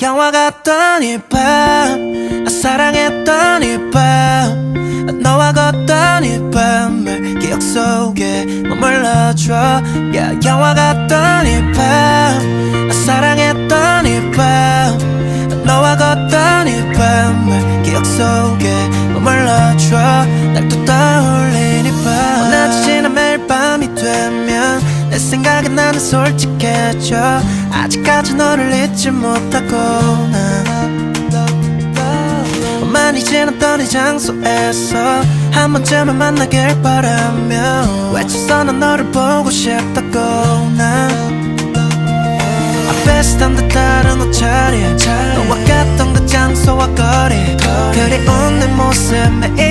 영화 같던 이밤 사랑했던 이밤 너와 걷던 이밤을 기억 속에 머물러줘. Yeah, 영화 같던 이밤 사랑했던 이밤 너와 걷던 이밤을 기억 속에 머물러줘. 날또 떠올린 하긴 나는 솔직해져. 아직까지 너를 잊지 못하고 난만이 지났던 이 장소에서 한 번쯤은 만나길 바라며 외쳐서 난 너를 보고 싶다고 난 앞에서 듯 다른 옷차림 너와 같던 그 장소와 거리. 그리운 내 모습 매일